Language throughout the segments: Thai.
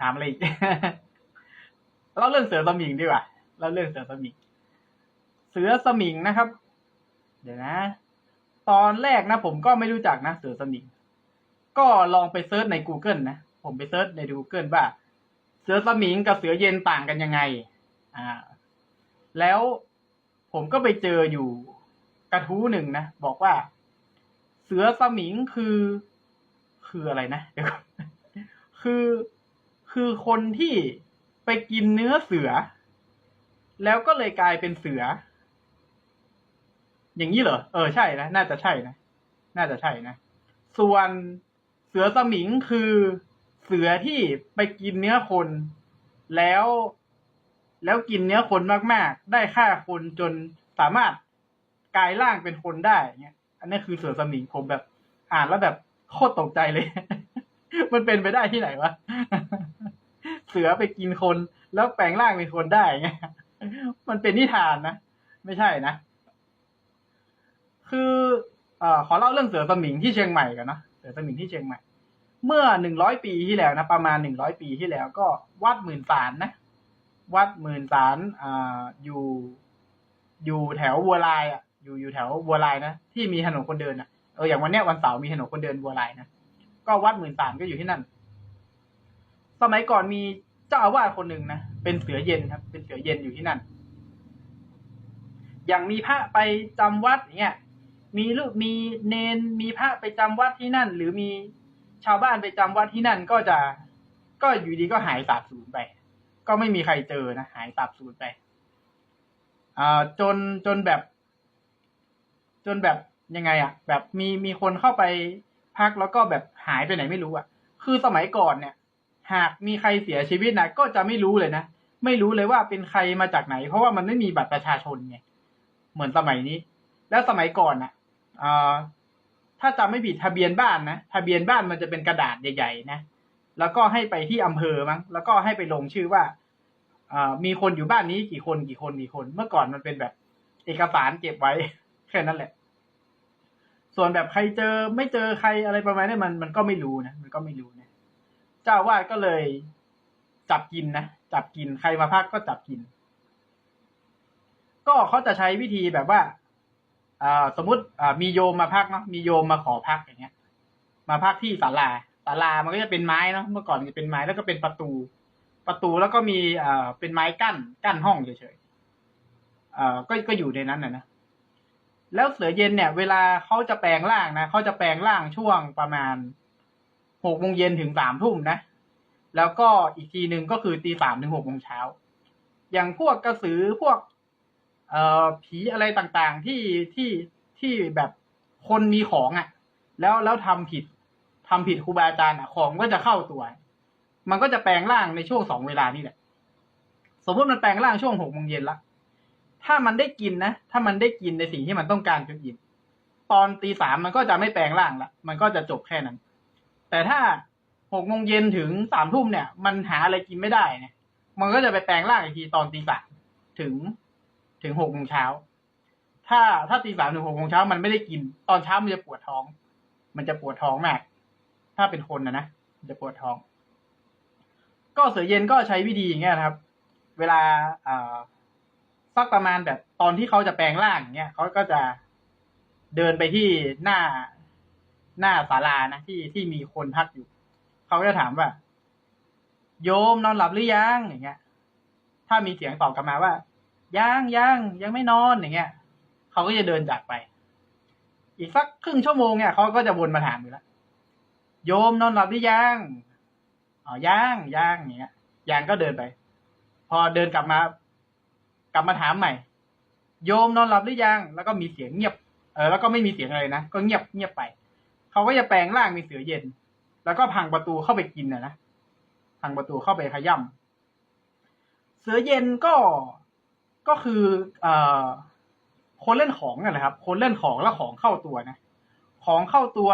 ถามอะไรอีกเล่าเรื่องเสือสมิงดีกว่าเล่าเรื่องเสือสมิง เสือสมิงนะครับ เดี๋ยวนะ ตอนแรกนะผมก็ไม่รู้จักนะเสือสมิง ก็ลองไปเซิร์ชใน Google นะ ผมไปเซิร์ชใน Google ว่า เสือสมิงกับเสือเย็นต่างกันยังไง อ่า แล้วผมก็ไปเจออยู่กระทู้หนึ่งนะ บอกว่า เสือสมิงคือ คืออะไรนะเดี๋ยวคือ คือคนที่ไปกินเนื้อเสือ แล้วก็เลยกลายเป็นเสือ อย่างนี้เหรอ เออใช่นะ น่าจะใช่นะ น่าจะใช่นะ ส่วนเสือสมิงคือเสือที่ไปกินเนื้อคน แล้ว แล้วกินเนื้อคนมาก ๆ ได้ฆ่าคนจนสามารถกลายร่างเป็นคนได้เงี้ยอันนี้คือเสือสมิงผมแบบ อ่านแล้วแบบโคตรตกใจเลย มันเป็นไปได้ที่ไหนวะ สือไปกินคน แล้วแปลงร่างเป็นคนได้เงี้ยมันเป็นนิทานนะ ไม่ใช่นะ คือเอ่อขอเล่าเรื่องเสือสมิงที่เชียงใหม่กันนะเสือสมิงที่เชียงใหม่ เมื่อหนึ่งร้อยปีที่แล้วนะประมาณหนึ่งร้อยปีที่แล้วก็วัดหมื่นสารนะวัดหมื่นสารอ่าอยู่ อยู่แถวบัวลายอะ อยู่อยู่แถวบัวลายนะที่มีถนนคนเดินอะเอออย่างวันเนี้ยวันเสาร์มีถนนคนเดินบัวลายนะก็วัดหมื่นสารก็อยู่ที่นั่น สมัยก่อนมี เจ้าอาวาสคนหนึ่งนะเป็นเสือเย็นครับ เป็นเสือเย็นอยู่ที่นั่น อย่างมีพระไปจำวัดอย่างเงี้ยมีลูกมีเนนมีพระไปจำวัดที่นั่น หรือมีชาวบ้านไปจำวัดที่นั่นก็จะก็อยู่ดีก็หายสาบสูญไป ก็ไม่มีใครเจอนะหายสาบสูญไปอ่าจนจนแบบ จนแบบยังไงอะแบบมีมีคนเข้าไปพักแล้วก็แบบหายไปไหนไม่รู้อะคือสมัยก่อนเนี่ย หากมีใครเสียชีวิตนะก็จะไม่รู้เลยนะ ไม่รู้เลยว่าเป็นใครมาจากไหน เพราะว่ามันไม่มีบัตรประชาชนไงเหมือนสมัยนี้ แล้วสมัยก่อนน่ะอ่าถ้าจำไม่ผิดทะเบียนบ้านนะทะเบียนบ้านมันจะเป็นกระดาษใหญ่ๆนะแล้วก็ให้ไปที่อำเภอมั้งแล้วก็ให้ไปลงชื่อว่าอ่ามีคนอยู่บ้านนี้กี่คนกี่คนกี่คน เมื่อก่อนมันเป็นแบบเอกสารเก็บไว้แค่นั้นแหละ ส่วนแบบใครเจอไม่เจอใครอะไรประมาณนี้มันมันก็ไม่รู้นะมันก็ไม่รู้น เจ้าวาดก็เลย จับกินนะจับกินใครมาพักก็จับกิน ก็เขาจะใช้วิธีแบบว่าอสมมติมีโยมมาพักเนาะมีโยมมาขอพักอย่างเงี้ย มาพักที่ศาลาศาลามันก็จะเป็นไม้เนาะเมื่อก่อนจะเป็นไม้แล้วก็เป็นประตู ประตูแล้วก็มีอ่าเป็นไม้กั้นกั้นห้องเฉยๆก็ก็อยู่ในนั้นนะนะแล้วเสือเย็นเนี่ย เวลาเขาจะแปลงร่างนะเขาจะแปลงร่างช่วงประมาณ หกโมงเย็นถึงสามทุ่มนะ แล้วก็อีกทีหนึ่งก็คือตีสามถึงหกโมงเช้า อย่างพวกกระสือพวก เอ่อผีอะไรต่างๆที่ที่ที่แบบคนมีของอะ่ะ แล้วแล้วทำผิดทำผิดครูบาอาจารย์อะ ของก็จะเข้าตัว มันก็จะแปลงร่างในช่วงสองเวลานี่แหละ สมมติมันแปลงร่างช่วงหกโมงเย็นละถ้ามันได้กินนะ ถ้ามันได้กินในสิ่งที่มันต้องการจะกินตอนตีสามมันก็จะไม่แปลงร่างละ มันก็จะจบแค่นั้น แต่ถ้าหกโมงเย็นถึงสามทุ่มเนี่ย มันหาอะไรกินไม่ได้เนี่ย มันก็จะไปแปลงร่างอีกทีตอนตีสามถึงถึงหกโมงเช้า ถ้าถ้าตีสามถึงหกโมงเช้ามันไม่ได้กิน ตอนเช้ามันจะปวดท้อง มันจะปวดท้องมาก ถ้าเป็นคนนะนะจะปวดท้อง ก็เสือเย็นก็ใช้วิธีอย่างเงี้ยครับ เวลาอ่าสักประมาณแบบตอนที่เขาจะแปลงร่างอย่างเงี้ยเขาก็จะเดินไปที่หน้า หน้าศาลานะที่ที่มีคนพักอยู่ เขาก็จะถามว่า โยมนอนหลับหรือยังอย่างเงี้ย ถ้ามีเสียงตอบกลับมาว่ายังยังยังไม่นอนอย่างเงี้ยเขาก็จะเดินจากไป อีกสักครึ่งชั่วโมงเนี่ยเขาก็จะวนมาถามอยู่แล้วโยมนอนหลับหรือยังอ๋อยังยังอย่างเงี้ยยังก็เดินไป พอเดินกลับมา กลับมาถามใหม่ โยมนอนหลับหรือยังแล้วก็มีเสียงเงียบเออแล้วก็ไม่มีเสียงอะไรนะก็เงียบเงียบไป เขาก็จะแปลงร่างเป็นเสือเย็น แล้วก็พังประตูเข้าไปกินนะนะพังประตูเข้าไปขย่ำเสือเย็นก็ก็คือเอ่อคนเล่นของนั่นแหละครับ คนเล่นของแล้วของเข้าตัวนะของเข้าตัว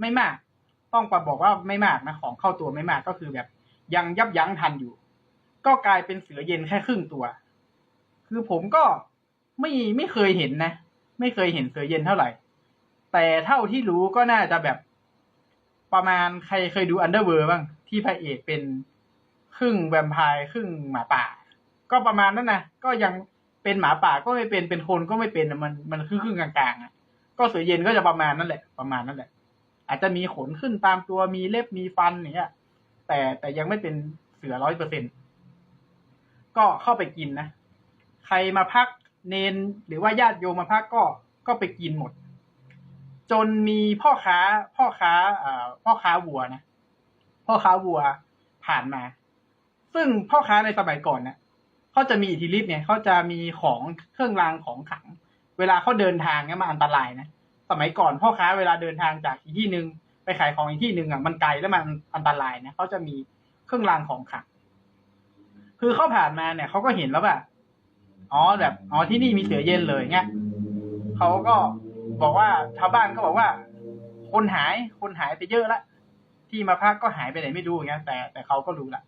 ไม่มาก ต้องปบอกว่าไม่มากนะของเข้าตัวไม่มากก็คือแบบ ยังยับยั้งทันอยู่ ก็กลายเป็นเสือเย็นแค่ครึ่งตัว คือผมก็ไม่ไม่เคยเห็นนะ ไม่เคยเห็นเสือเย็นเท่าไหร่ แต่เท่าที่รู้ก็น่าจะแบบประมาณใครเคยดูอันเดอร์เวิร์บ้าง ที่พระเอกเป็นครึ่งแวมไพร์ครึ่งหมาป่า ก็ประมาณนั้นนะก็ยังเป็นหมาป่าก็ไม่เป็นเป็นคนก็ไม่เป็นมันมันครึ่งครึ่งกลางๆอะก็เสือเย็นก็จะประมาณนั่นแหละ ประมาณนั่นแหละ อาจจะมีขนขึ้นตามตัวมีเล็บมีฟันอย่างเงี้ย แต่แต่ยังไม่เป็นเสือร้อยเปอร์เซ็นก็เข้าไปกินนะ ใครมาพักเนนหรือว่าญาติโยมมาพักก็ก็ไปกินหมด จนมีพ่อค้า พ่อค้าอพ่อค้าวัวนะพ่อค้าวัวผ่านมา ซึ่งพ่อค้าในสมัยก่อนเนี่ยเขาจะมีอิทธิฤทธิ์เนี่ยเขาจะมีของเครื่องรางของขลัง เวลาเขาเดินทางเนี่ยมันอันตรายนะสมัยก่อนพ่อค้าเวลาเดินทางจากอีกที่หนึ่งไปขายของอีกที่หนึ่งอะมันไกลแล้วมันอันตรายนะเขาจะมีเครื่องรางของขลังคือเขาผ่านมาเนี่ยเขาก็เห็นแล้วแบบอ๋อแบบอ๋อที่นี่มีเสือเย็นเลยเงี้ยเขาก็ บอกว่าชาวบ้านก็บอกว่า คนหายคนหายไปเยอะละที่มาพักก็หายไปไหนไม่รู้อย่างเงี้ยแต่แต่เขาก็รู้ละ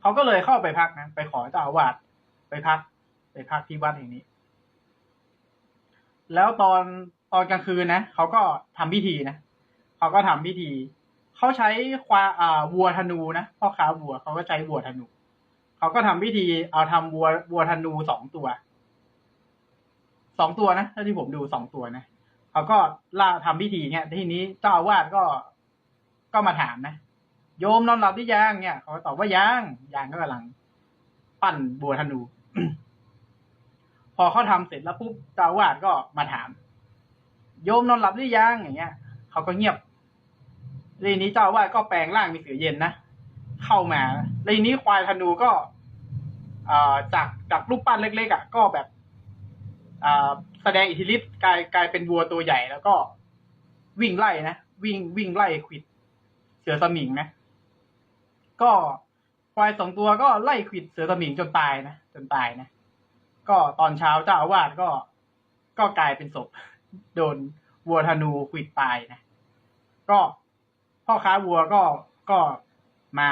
เขาก็เลยเข้าไปพักนะไปขอเจ้าอาวาสไปพัก ไปพักที่วัดแห่งนี้ แล้วตอนตอนกลางคืนนะเขาก็ทำพิธีนะเขาก็ทำพิธีเขาใช้ควาอ่าวัวธนูนะพ่อค้าวัวเขาก็ใช้วัวธนูเขาก็ทำพิธีเอาทำวัววัวธนูสองตัว สองตัวนะถ้าที่ผมดูสองตัวนะเขาก็ล่าทำพิธีเนี่ยทีนี้เจ้าอาวาสก็ก็มาถามนะโยมนอนหลับหรือยังเนี่ยเขาก็ตอบว่ายังยังก็กำลัง ปั้นบัวธนู พอเขาทำเสร็จแล้วปุ๊บเจ้าอาวาสก็มาถาม โยมนอนหลับหรือยังอย่างเงี้ยเขาก็เงียบทีนี้เจ้าอาวาสก็แปลงร่างเป็นเสือเย็นนะเข้ามาทีนี้ควายธนูก็อ่อจากจากรูปปั้นเล็กๆอะก็แบบ แสดงอิทธิฤทธิ์กลายกลายเป็นวัวตัวใหญ่แล้วก็วิ่งไล่นะวิ่งวิ่งไล่ควิด เสือสมิงนะ ก็ควายสองตัวก็ไล่ควิดเสือสมิงจนตายนะจนตายนะ ก็ตอนเช้าเจ้าอาวาสก็ก็กลายเป็นศพ โดนวัวธนูควิดตายนะ ก็พ่อค้าวัวก็ก็มา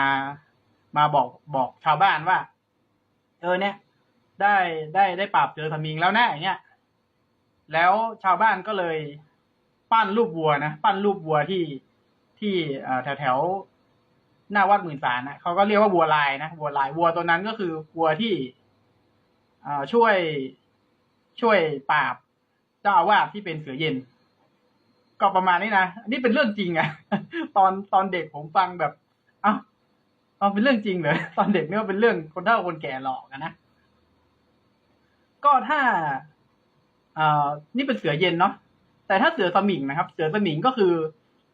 มาบอกบอกชาวบ้านว่า เออเนี่ย ได้ได้ได้ปราบเจอสมิงแล้วนะอย่างเงี้ยแล้วชาวบ้านก็เลยปั้นรูปวัวนะปั้นรูปวัวที่ที่แถวแถวหน้าวัดหมื่นสารนะเขาก็เรียกว่าวัวลายนะวัวลายวัวตัวนั้นก็คือวัวที่เอ่อช่วยช่วยปราบเจ้าอาวาสที่เป็นเสือเย็น ก็ประมาณนี้นะนนี้เป็นเรื่องจริงอะตอนตอนเด็กผมฟังแบบเอ้าเอาเป็นเรื่องจริงเลยตอนเด็กเนี่ยเป็นเรื่องคนเฒ่าคนแก่หลอกนะ ก็ถ้าเอ่อนี่เป็นเสือเย็นเนาะแต่ถ้าเสือสมิงนะครับ เสือสมิงก็คือ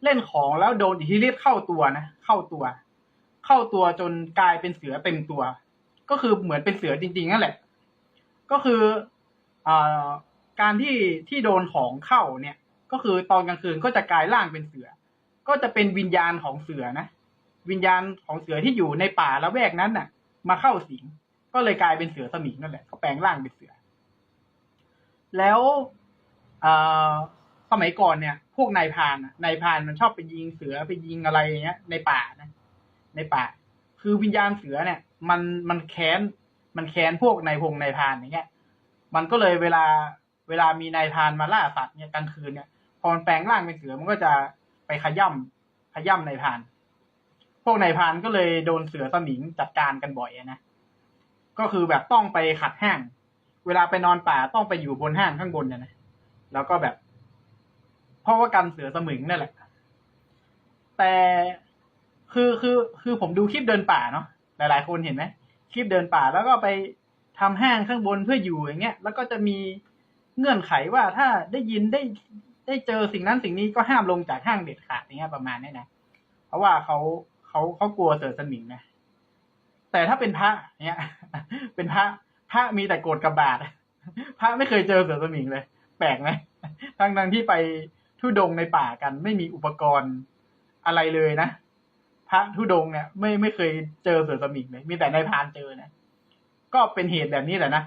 เล่นของแล้วโดนอิทธิฤทธิ์เข้าตัวนะเข้าตัว เข้าตัวจนกลายเป็นเสือเต็มตัว ก็คือเหมือนเป็นเสือจริงๆนั่นแหละ ก็คืออ่อการที่ที่โดนของเข้าเนี่ย ก็คือตอนกลางคืนก็จะกลายร่างเป็นเสือ ก็จะเป็นวิญญาณของเสือนะ วิญญาณของเสือที่อยู่ในป่าละแวกนั้นน่ะ มาเข้าสิง ก็เลยกลายเป็นเสือสมิงนั่นแหละเขาแปลงร่างเป็นเสือ แล้วเอ่อสมัยก่อนเนี่ย พวกนายพานนายพานมันชอบไปยิงเสือไปยิงอะไรอย่างเงี้ย ในป่านะ ในป่า คือวิญญาณเสือเนี่ย มันมันแค้นมันแค้นพวกนายพงนายพานอย่างเงี้ย มันก็เลยเวลาเวลามีนายพานมาล่าสัตว์เนี่ยกลางคืนเนี่ยพอมันแปลงร่างเป็นเสือมันก็จะไปขย่ำขย่ำนายพาน พวกนายพานก็เลยโดนเสือสมิงจัดการกันบ่อยนะ ก็คือแบบต้องไปขัดห้าง เวลาไปนอนป่าต้องไปอยู่บนห้างข้างบนเนี่ยนะแล้วก็แบบ เพราะว่ากันเสือสมิงนั่นแหละ แต่คือคือคือผมดูคลิปเดินป่าเนาะหลาย ๆ คนเห็นไหมคลิปเดินป่าแล้วก็ไปทำห้างข้างบนเพื่ออยู่อย่างเงี้ย แล้วก็จะมีเงื่อนไขว่าถ้าได้ยินได้ได้เจอสิ่งนั้นสิ่งนี้ก็ห้ามลงจากห้างเด็ดขาดอย่างเงี้ยประมาณนี้นะ เพราะว่าเขาเขาเขากลัวเสือสมิงนะ แต่ถ้าเป็นพระเนี้ยเป็นพระพระมีแต่โกรธกับบาทพระไม่เคยเจอเสือสมิงเลย แปลกไหมทั้งทั้งที่ไปทุดงในป่ากัน ไม่มีอุปกรณ์อะไรเลยนะพระทุดงเนี่ย ไม่ไม่เคยเจอเสือสมิงเลยมีแต่ในพานเจอนะก็เป็นเหตุแบบนี้แหละนะ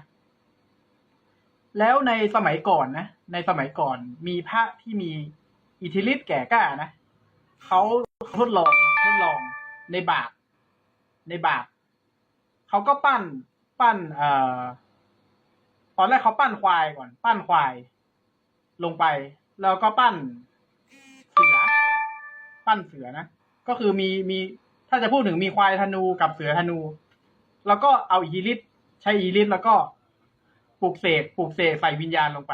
แล้วในสมัยก่อนนะในสมัยก่อนมีพระที่มีอิทธิฤทธิ์แก่กล้านะเขาทดลองทดลองในบาทในบาท เขาก็ปั้นปั้นเอ่อตอนแรกเขาปั้นควายก่อน ปั้นควาย ลงไป แล้วก็ปั้นเสือ ปั้นเสือนะ ก็คือมีมีถ้าจะพูดถึงมีควายธนูกับเสือธนู แล้วก็เอาอิทธิฤทใช้อิทธิฤทแล้วก็ปลูกเสกปลูกเสกใส่วิญญาณลงไป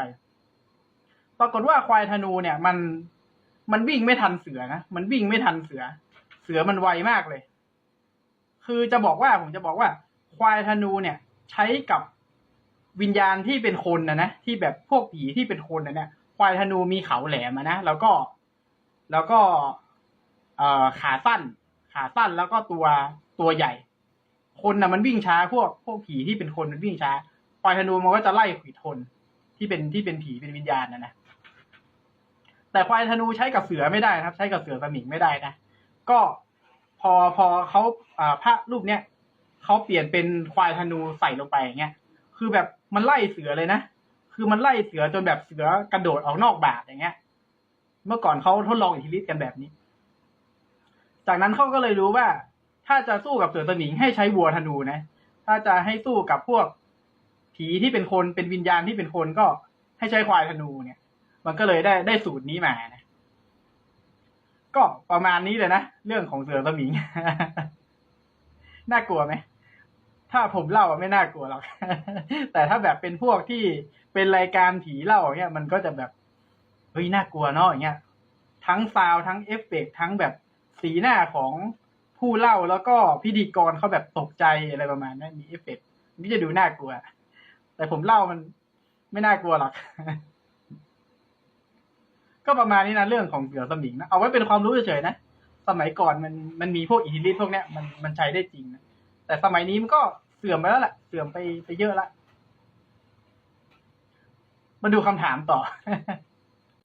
ปรากฏว่าควายธนูเนี่ย มันมันวิ่งไม่ทันเสือนะ มันวิ่งไม่ทันเสือ เสือมันไวมากเลย คือจะบอกว่าผมจะบอกว่า ควายธนูเนี่ยใช้กับวิญญาณที่เป็นคนนะนะที่แบบพวกผีที่เป็นคนนะเนี่ยควายธนูมีเขาแหลมนะแล้วก็ แล้วก็ เอ่อขาสั้น ขาสั้นแล้วก็ตัวตัวใหญ่ คนนะมันวิ่งช้า พวกพวกผีที่เป็นคนมันวิ่งช้าควายธนูมันก็จะไล่ขวิดคนที่เป็นที่เป็นผีเป็นวิญญาณนะนะแต่ควายธนูใช้กับเสือไม่ได้นะครับ ใช้กับเสือสมิงไม่ได้นะก็พอพอเขาอ่าพระรูปเนี้ย เขาเปลี่ยนเป็นควายธนูใส่ลงไปอย่างเงี้ยคือแบบมันไล่เสือเลยนะคือมันไล่เสือจนแบบเสือกระโดดออกนอกบาทอย่างเงี้ย เมื่อก่อนเขาทดลองอิทธิฤทธิ์กันแบบนี้ จากนั้นเขาก็เลยรู้ว่า ถ้าจะสู้กับเสือสมิงให้ใช้วัวธนูนะ ถ้าจะให้สู้กับพวกผีที่เป็นคนเป็นวิญญาณที่เป็นคนก็ให้ใช้ควายธนูเนี่ย มันก็เลยได้ได้สูตรนี้มานะ ก็ประมาณนี้เลยนะ เรื่องของเสือสมิง น่ากลัวไหม ถ้าผมเล่าอะไม่น่ากลัวหรอก แต่ถ้าแบบเป็นพวกที่เป็นรายการผีเล่าเงี้ยมันก็จะแบบเฮ้ยน่ากลัวเนาะอย่างเงี้ย ทั้งซาวทั้งเอฟเฟกต์ทั้งแบบสีหน้าของผู้เล่าแล้วก็พิธีกรเขาแบบตกใจอะไรประมาณนั้นมีเอฟเฟกต์นี่จะดูน่ากลัว แต่ผมเล่ามันไม่น่ากลัวหรอกก็ประมาณนี้นะเรื่องของเสือสมิงนะเอาไว้เป็นความรู้เฉยๆนะสมัยก่อนมันมันมีพวกอิทธิฤทธิ์พวกเนี้ยมันมันใช้ได้จริงนะแต่สมัยนี้มันก็ สื่อมไปแล้วแหละเสื่อมไปไปเยอะละมาดูคำถามต่อ